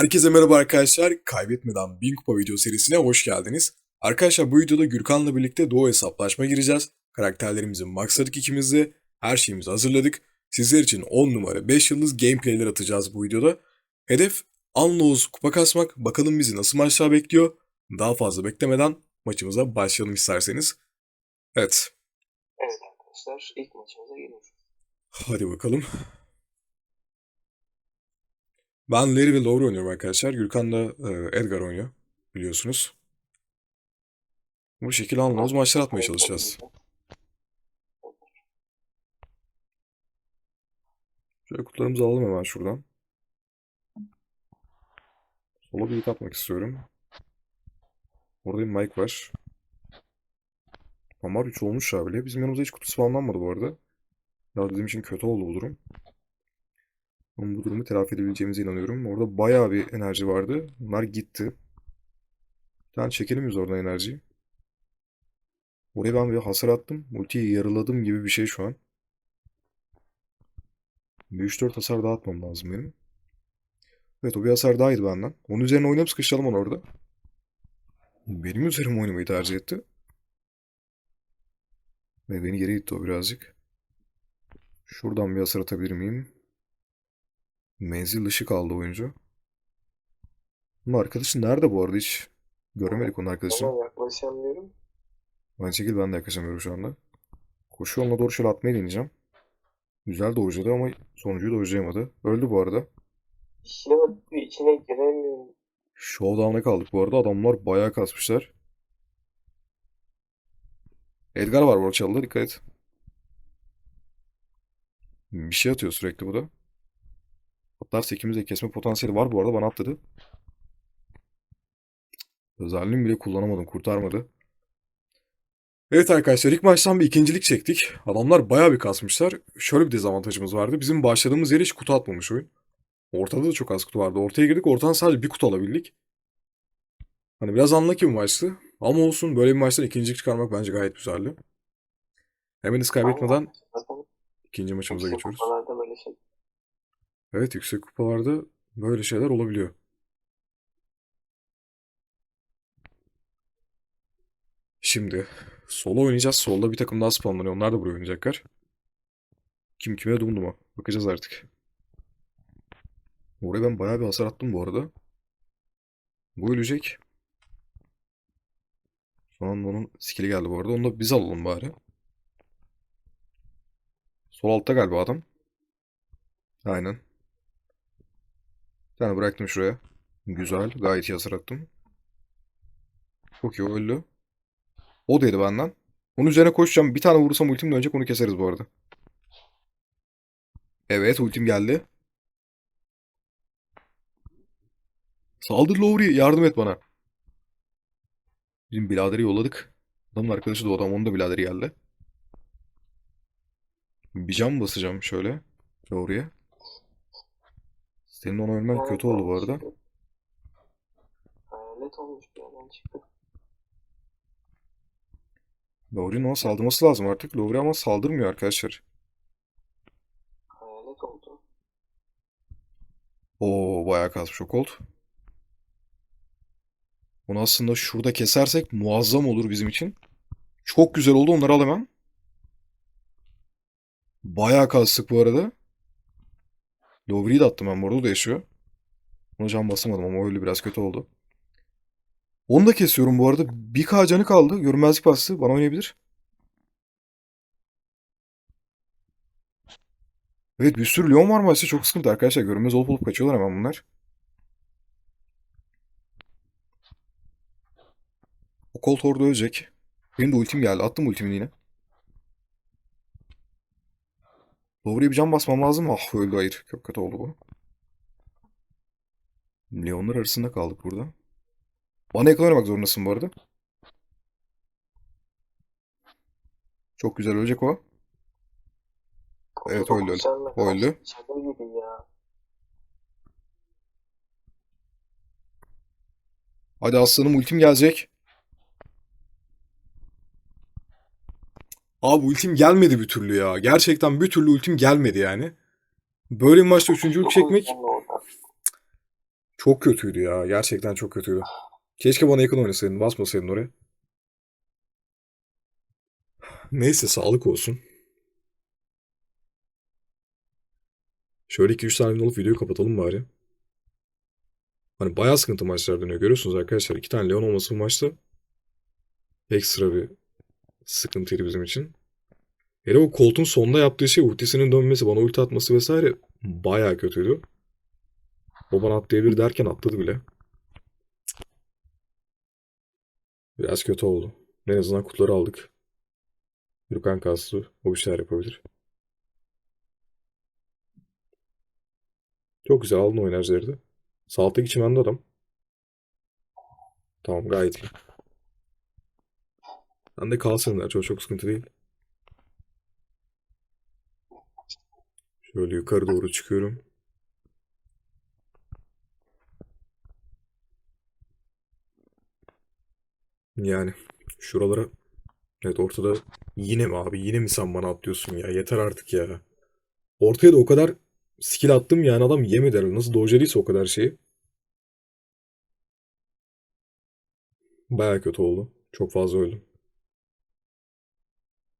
Herkese merhaba arkadaşlar. Kaybetmeden 1000 kupa video serisine hoş geldiniz. Arkadaşlar bu videoda Gürkan'la birlikte Doğu hesaplaşma gireceğiz. Karakterlerimizi maxladık ikimiz de. Her şeyimizi hazırladık. Sizler için 10 numara 5 yıldız gameplayler atacağız bu videoda. Hedef Unlows kupa kasmak. Bakalım bizi nasıl maçlar bekliyor. Daha fazla beklemeden maçımıza başlayalım isterseniz. Evet. Evet arkadaşlar ilk maçımıza geliyoruz. Hadi bakalım. Ben Larry ve Laura oynuyorum arkadaşlar. Gürkan da e, Edgar oynuyor. Biliyorsunuz. Bu şekilde anlamaz maçlar atmaya çalışacağız. Şöyle kutularımızı alalım hemen şuradan. Sola bir atmak istiyorum. Orada bir mic var. Amar 3 olmuş ya bile. Bizim yanımızda hiç kutu spawnlanmadı bu arada. Ya bizim için kötü oldu bu durum. Ama bu durumu telafi edebileceğimize inanıyorum. Orada bayağı bir enerji vardı. Bunlar gitti. Bir tane çekelim biz oradan enerjiyi. Oraya ben bir hasar attım. Ultiyi yarıladım gibi bir şey şu an. Bir 3-4 hasar daha atmam lazım benim. Evet o bir hasar daha yedi benden. Onun üzerine oynayıp sıkıştıralım onu orada. Benim üzerime oynamayı tercih etti. Ve beni geri itti o birazcık. Şuradan bir hasar atabilir miyim? Menzil dışı kaldı oyuncu. Bunun arkadaşı nerede bu arada hiç? Göremedik onun arkadaşını. Ama yaklaşamıyorum. Aynı şekilde ben de yaklaşamıyorum şu anda. Koşu yoluna doğru şöyle atmayı deneyeceğim. Güzel dojladı ama sonuncuyu dojlayamadı. Öldü bu arada. İşine bakıyor, içine giremiyorum. Showdown'a kaldık bu arada. Adamlar bayağı kasmışlar. Edgar var bu arada çalıda dikkat et. Bir şey atıyor sürekli bu da. Atlarsa ikimiz de kesme potansiyeli var bu arada bana atladı. Özelliğimi bile kullanamadım kurtarmadı. Evet arkadaşlar ilk maçtan bir ikincilik çektik. Adamlar bayağı bir kasmışlar. Şöyle bir dezavantajımız vardı. Bizim başladığımız yere hiç kutu atmamış oyun. Ortada da çok az kutu vardı. Ortaya girdik ortadan sadece bir kutu alabildik. Hani biraz unlucky bir maçtı. Ama olsun böyle bir maçtan ikincilik çıkarmak bence gayet güzeldi. Hemen hiç kaybetmeden ikinci maçımıza geçiyoruz. Evet yüksek kupalarda böyle şeyler olabiliyor. Şimdi solo oynayacağız. Solda bir takım daha spawnlanıyor. Onlar da buraya oynayacaklar. Kim kime dumduma. Bakacağız artık. Oraya ben bayağı bir hasar attım bu arada. Bu ölecek. Son anda onun skill'i geldi bu arada. Onu da biz alalım bari. Sol altta galiba adam. Aynen. Tane bıraktım şuraya. Güzel. Gayet iyi hasar attım. Çok iyi öldü. O dedi benden. Onun üzerine koşacağım. Bir tane vurursam ultim dönecek onu keseriz bu arada. Evet ultim geldi. Saldır Lowry. Yardım et bana. Bizim biraderi yolladık. Adamın arkadaşı da o adam. Onun da biraderi geldi. Bir cam basacağım şöyle. Lowry'e. Senin onu ölmen kötü oldu bu arada. Hayalet olmuş bir yerden çıktı. Lowry'nin ona saldırması lazım artık. Lowry ama saldırmıyor arkadaşlar. Hayalet oldu. Oo bayağı kasmış o Colt. Bunu aslında şurada kesersek muazzam olur bizim için. Çok güzel oldu. Onları al hemen. Bayağı kastık bu arada. Lowry'yi de attım ben bu arada. O da yaşıyor. Ona can basamadım ama öyle biraz kötü oldu. Onu da kesiyorum bu arada. Bir K canı kaldı. Görünmezlik bastı. Bana oynayabilir. Evet bir sürü Leon var maçta. Çok sıkıntı arkadaşlar. Görünmez olup olup kaçıyorlar hemen bunlar. O Colt orada ölecek. Benim de ultim geldi. Attım ultimini yine. Lowry'e bir can basmam lazım. Ah öldü hayır. Çok kötü oldu bu. Leonlar arasında kaldık burada. Bana yakın oynamak zorundasın bu arada. Çok güzel ölecek o. Evet, öldü, öldü. öldü. Hadi aslanım ultim gelecek. Abi ultim gelmedi bir türlü ya. Gerçekten bir türlü ultim gelmedi yani. Böyle bir maçta üçüncülük çekmek. Çok kötüydü ya. Gerçekten çok kötüydü. Keşke bana yakın oynasaydın. Basmasaydın oraya. Neyse sağlık olsun. Şöyle 2-3 tane olup videoyu kapatalım bari. Hani bayağı sıkıntı maçlar dönüyor. Görüyorsunuz arkadaşlar. iki tane Leon olması bu maçta ekstra bir sıkıntıydı bizim için. Hele o Colt'un sonunda yaptığı şey ultisinin dönmesi, bana ulti atması vesaire bayağı kötüydü. O bana atlayabilir derken atladı bile. Biraz kötü oldu. En azından kutuları aldık. Gürkan kaslı. O bir şeyler yapabilir. Çok güzel aldın o enerjileri de. Sağ alttaki çimende adam. Tamam gayet iyi. Ben de kalsınlar. Çok çok sıkıntı değil. Şöyle yukarı doğru çıkıyorum. Yani şuralara evet ortada yine mi abi yine mi sen bana atlıyorsun ya yeter artık ya. Ortaya da o kadar skill attım yani adam yemedi herhalde. Nasıl dojladıysa o kadar şeyi. Baya kötü oldu. Çok fazla öldüm.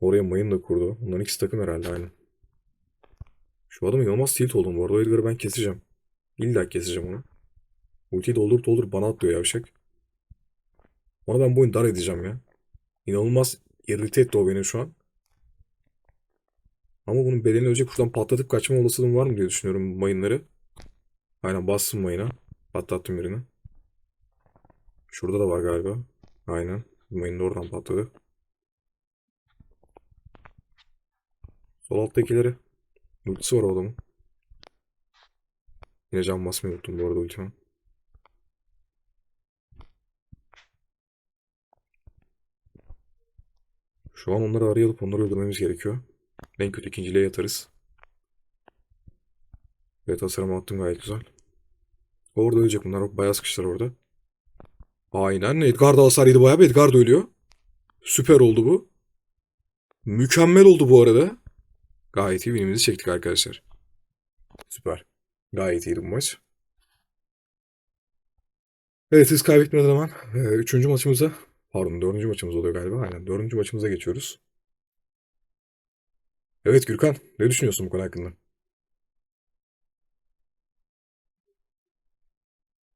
Oraya mayın da kurdu. Onların ikisi takım herhalde aynı. Şu adam inanılmaz tilt oldum bu arada. O Edgar'ı ben keseceğim. İlla keseceğim onu. Ultiyi doldurup doldurup bana atlıyor yavşak. Ona ben bu oyunu dar edeceğim ya. İnanılmaz irrite etti o beni şu an. Ama bunun bedelini ölecek şuradan patlatıp kaçma olasılığım var mı diye düşünüyorum mayınları. Aynen bastım mayına. Patlattım birini. Şurada da var galiba. Aynen. Mayın da oradan patladı. Sol alttakileri. Ultisi var o. Yine can basmayı unuttum bu arada ultime. Şu an onları arayıp onları öldürmemiz gerekiyor. En kötü ikinciliğe yatarız. Evet hasarımı attım gayet güzel. Orada ölecek bunlar. Bayağı sıkıştılar orada. Aynen. Edgar da hasar yedi bayağı bir. Edgar da ölüyor. Süper oldu bu. Mükemmel oldu bu arada. Gayet iyi winimizi çektik arkadaşlar. Süper. Gayet iyiydi bu maç. Evet hız kaybetmeden hemen e, üçüncü maçımıza pardon dördüncü maçımız oluyor galiba. Aynen dördüncü maçımıza geçiyoruz. Evet Gürkan ne düşünüyorsun bu konu hakkında?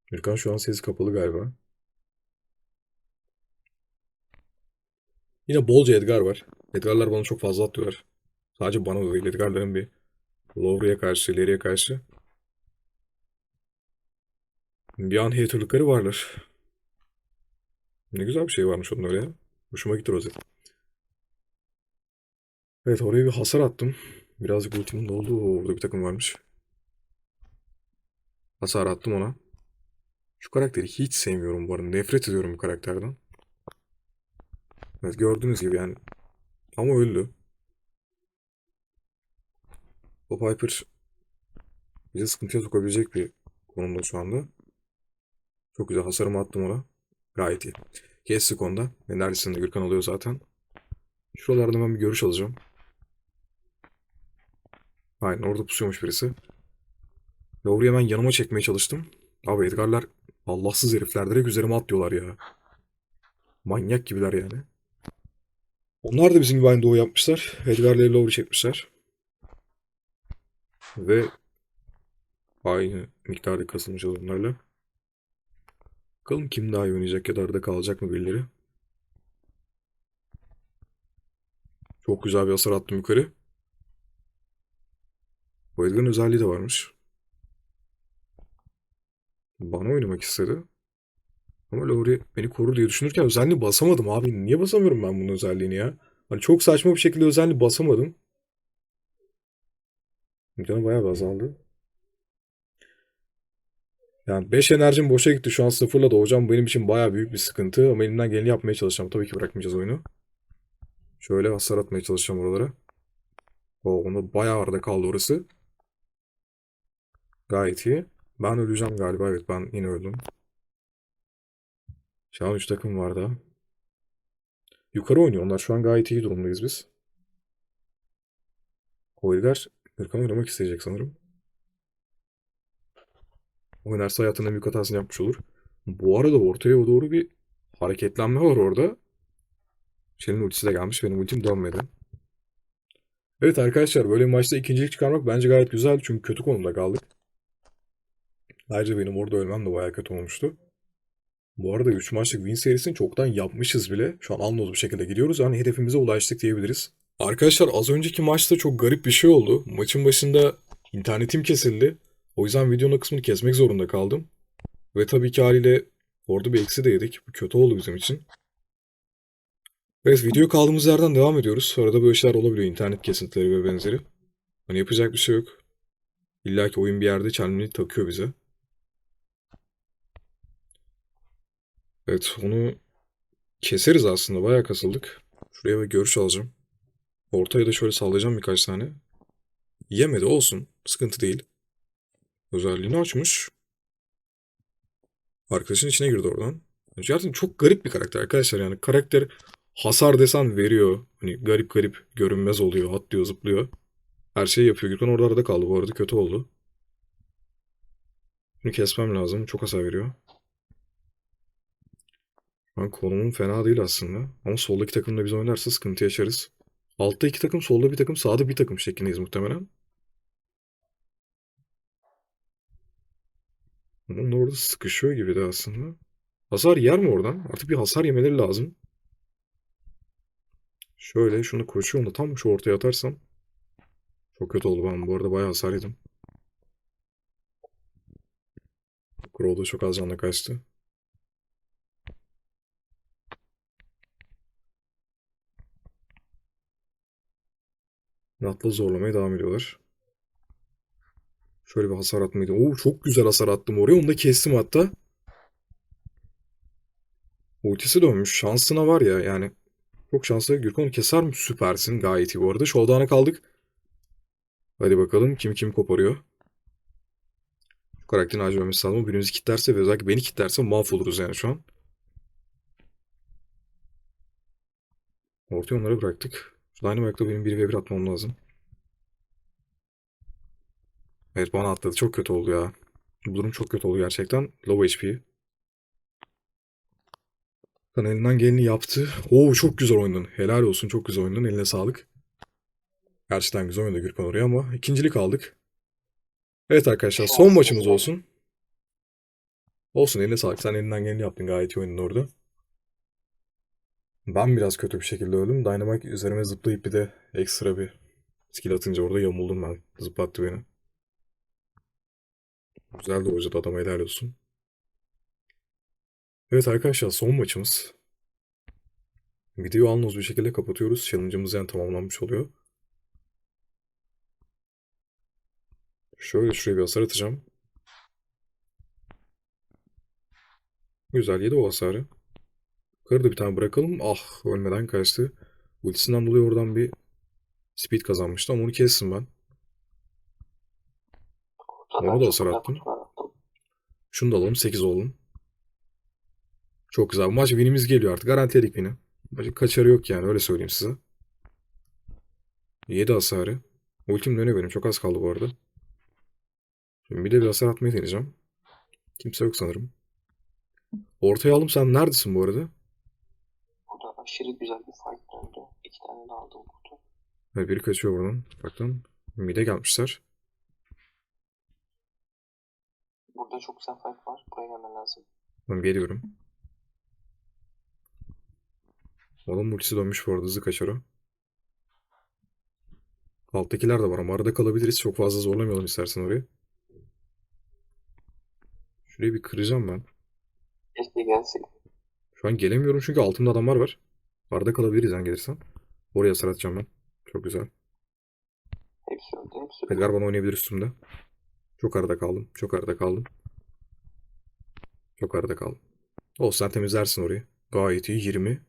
Gürkan şu an sesi kapalı galiba. Yine bolca Edgar var. Edgar'lar bana çok fazla atıyorlar. Sadece bana da değil. Edgar'ların bir Lowry'e karşı, ileriye karşı bir an haterlıkları varlar. Ne güzel bir şey varmış onun öyle. Hoşuma gitti rozet. Evet oraya bir hasar attım. Birazcık ultimin doldu. Orada bir takım varmış. Hasar attım ona. Şu karakteri hiç sevmiyorum bu arada. Nefret ediyorum bu karakterden. Evet gördüğünüz gibi yani. Ama öldü. O Piper bizi sıkıntıya sokabilecek bir konumda şu anda. Çok güzel hasarımı attım ona. Gayet iyi. Kestik onda. Ve neredesinde Gürkan oluyor zaten. Şuralardan ben bir görüş alacağım. Aynen orada pusuyormuş birisi. Oraya hemen yanıma çekmeye çalıştım. Abi Edgar'lar Allahsız herifler direkt üzerime atlıyorlar ya. Manyak gibiler yani. Onlar da bizim gibi aynı doğu yapmışlar. Edgar'la Lowry çekmişler. Ve aynı miktarda kasılmışız onlarla. Bakalım kim daha iyi oynayacak ya da arada kalacak mı birileri. Çok güzel bir hasar attım yukarı. Bu Edgar'ın özelliği de varmış. Bana oynamak istedi. Ama Lowry beni korur diye düşünürken özelliği basamadım abi. Niye basamıyorum ben bunun özelliğini ya? Hani çok saçma bir şekilde özelliği basamadım. Canı bayağı bir azaldı. Yani 5 enerjim boşa gitti. Şu an sıfırla doğacağım. Benim için bayağı büyük bir sıkıntı. Ama elimden geleni yapmaya çalışacağım. Tabii ki bırakmayacağız oyunu. Şöyle hasar atmaya çalışacağım oralara. Oo, onda bayağı arada kaldı orası. Gayet iyi. Ben öleceğim galiba. Evet ben yine öldüm. Şu an 3 takım var daha. Yukarı oynuyorlar. Şu an gayet iyi durumdayız biz. Koygar Gürkan oynamak isteyecek sanırım. Oynarsa hayatının büyük hatasını yapmış olur. Bu arada ortaya doğru bir hareketlenme var orada. Shelly'nin ultisi de gelmiş. Benim ultim dönmedi. Evet arkadaşlar böyle bir maçta ikincilik çıkarmak bence gayet güzel. Çünkü kötü konumda kaldık. Ayrıca benim orada ölmem de bayağı kötü olmuştu. Bu arada 3 maçlık win serisini çoktan yapmışız bile. Şu an anlamlı bir şekilde gidiyoruz. Yani hedefimize ulaştık diyebiliriz. Arkadaşlar az önceki maçta çok garip bir şey oldu. Maçın başında internetim kesildi. O yüzden videonun kısmını kesmek zorunda kaldım. Ve tabii ki haliyle orada bir eksi de yedik. Bu kötü oldu bizim için. Evet video kaldığımız yerden devam ediyoruz. Arada böyle şeyler olabiliyor. internet kesintileri ve benzeri. Hani yapacak bir şey yok. İlla ki oyun bir yerde çelmeni takıyor bize. Evet onu keseriz aslında. Bayağı kasıldık. Şuraya bir görüş alacağım. Ortaya da şöyle sallayacağım birkaç tane. Yemedi olsun. Sıkıntı değil. Özelliğini açmış. Arkadaşın içine girdi oradan. Gerçekten çok garip bir karakter arkadaşlar. Yani karakter hasar desen veriyor. Hani garip garip görünmez oluyor. Atlıyor zıplıyor. Her şeyi yapıyor. Gürkan orada arada kaldı. Bu arada kötü oldu. Bunu kesmem lazım. Çok hasar veriyor. An konumum fena değil aslında. Ama soldaki takım da biz oynarsa sıkıntı yaşarız. Altta iki takım, solda bir takım, sağda bir takım şeklindeyiz muhtemelen. Onlar orada sıkışıyor gibi de aslında. Hasar yer mi oradan? Artık bir hasar yemeleri lazım. Şöyle şunu koşuyorum da tam şu ortaya atarsam. Çok kötü oldu ben bu arada bayağı hasar yedim. Crow da çok az canla kaçtı. Ratla zorlamaya devam ediyorlar. Şöyle bir hasar atmaydı. Oo çok güzel hasar attım oraya. Onu da kestim hatta. Ultisi dönmüş. Şansına var ya yani. Çok şanslı. Gürkan keser mi? Süpersin. Gayet iyi bu arada. Showdown'a kaldık. Hadi bakalım kim kim koparıyor. Şu karakterin acil ölmesi lazım. Birimizi kitlerse ve özellikle beni kitlerse mahvoluruz yani şu an. Ortaya onları bıraktık. Şu Dynamite'da benim 1v1 atmam lazım. Evet bana atladı. Çok kötü oldu ya. Bu durum çok kötü oldu gerçekten. Low HP. Kan elinden geleni yaptı. Oo çok güzel oynadın. Helal olsun çok güzel oynadın. Eline sağlık. Gerçekten güzel oynadı Gürkan oraya ama ikincilik aldık. Evet arkadaşlar son maçımız olsun. Olsun eline sağlık. Sen elinden geleni yaptın. Gayet iyi oynadın orada. Ben biraz kötü bir şekilde öldüm. Dynamite üzerime zıplayıp bir de ekstra bir skill atınca orada yamuldum ben. Zıplattı beni. Güzel de hoca adama helal olsun. Evet arkadaşlar son maçımız. Videoyu anons bir şekilde kapatıyoruz. Challenge'ımız yani tamamlanmış oluyor. Şöyle şuraya bir hasar atacağım. Güzel yedi o hasarı. Yukarıda bir tane bırakalım. Ah ölmeden kaçtı. Ultisinden dolayı oradan bir speed kazanmıştı ama onu kestim ben. Ona da hasar attım. Şunu da alalım 8 olalım. Çok güzel. Bu maç winimiz geliyor artık. Garantiledik win'i. Maçın kaçarı yok yani öyle söyleyeyim size. 7 hasarı. Ultim dönüyor benim. Çok az kaldı bu arada. Şimdi bir de bir hasar atmayı deneyeceğim. Kimse yok sanırım. Ortaya aldım. Sen neredesin bu arada? Aşırı güzel bir fight döndü. İki tane de aldım kutu. Evet, biri kaçıyor buradan. Bakın. Mide gelmişler. Burada çok güzel fight var. Buraya gelmen lazım. Ben geliyorum. Oğlum ultisi dönmüş bu arada hızlı kaçar o. Alttakiler de var ama arada kalabiliriz. Çok fazla zorlamayalım istersen orayı. Şurayı bir kıracağım ben. Keşke gelsin. Şu an gelemiyorum çünkü altımda adamlar var. Arada kalabiliriz yani gelirsen. Oraya atacağım ben. Çok güzel. Hepsi öldü. Hepsi öldü. Edgar bana oynayabilir üstümde. Çok arada kaldım. Çok arada kaldım. Çok arada kaldım. Olsun sen temizlersin orayı. Gayet iyi. 20.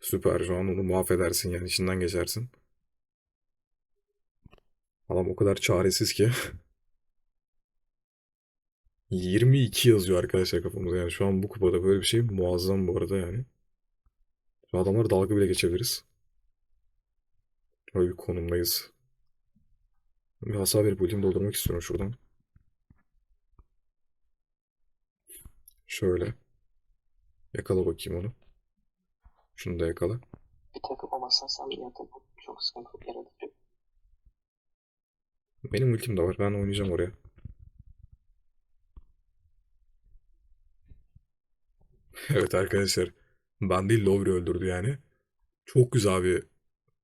Süper. Şu an onu mahvedersin yani. içinden geçersin. Adam o kadar çaresiz ki. 22 yazıyor arkadaşlar kafamızda. Yani şu an bu kupada böyle bir şey muazzam bu arada yani. Şu adamları dalga bile geçebiliriz. Böyle bir konumdayız. Bir hasar verip ultimi doldurmak istiyorum şuradan. Şöyle. Yakala bakayım onu. Şunu da yakala. Bir takım olmazsan sen bir yakala. Çok sıkıntı yaratıyor. Benim ultim de var. Ben oynayacağım oraya. Evet arkadaşlar. Ben değil Lowry öldürdü yani. Çok güzel bir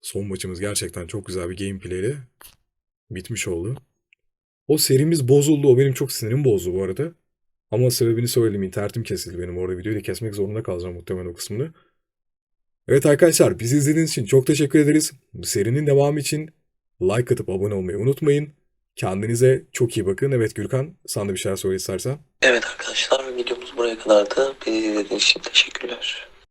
son maçımız. Gerçekten çok güzel bir gameplay ile bitmiş oldu. O serimiz bozuldu. O benim çok sinirim bozdu bu arada. Ama sebebini söyledim. İnternetim kesildi benim. Orada videoyu da kesmek zorunda kalacağım muhtemelen o kısmını. Evet arkadaşlar bizi izlediğiniz için çok teşekkür ederiz. Serinin devamı için like atıp abone olmayı unutmayın. Kendinize çok iyi bakın. Evet Gürkan sen de bir şeyler söyle istersen. Evet arkadaşlar videomuz buraya kadardı. Beni izlediğiniz için teşekkürler.